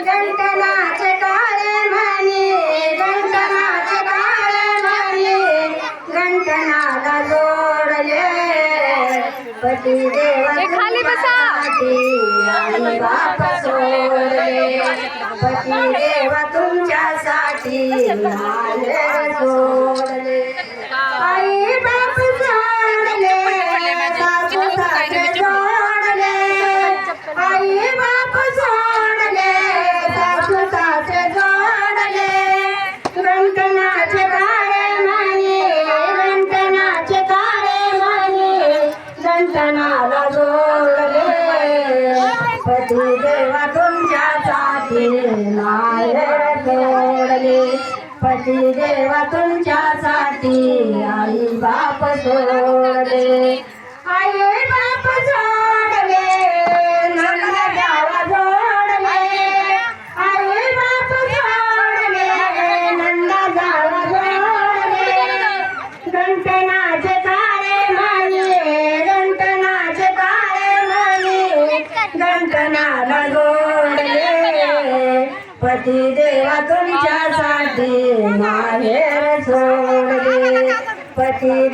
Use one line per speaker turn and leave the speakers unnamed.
गंटनाचे काळे म्हणी गंटनाचे काळे म्हणी. गंटनाला जोडले पती
ए, खाली बसा.
आणि बाप सोडले. पती देव तुमच्यासाठी जोडले. पती देवा तुमच्यासाठी माहेर सोडले पती देवा तुमच्यासाठी आई बाप सोडले म्हणे जोडले. पती देवा तुमच्यासाठी माहेर सोडले पती